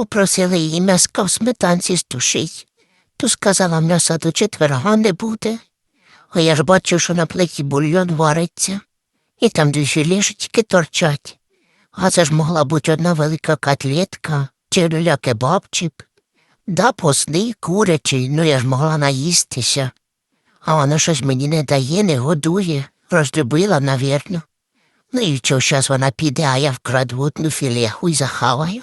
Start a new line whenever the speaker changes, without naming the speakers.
попросили її м'яска в сметанці стушить. То сказала, м'яса до четверга не буде. А я ж бачу, що на плиті бульйон вариться, і там дві філішечки торчать. А це ж могла бути одна велика котлетка чи люля-кебабчик. Да, посни курячий, ну я ж могла наїстися. А вона щось мені не дає, не годує. Розлюбила, навірно. Ну і що, зараз вона піде, а я вкраду одну філеху і захаваю.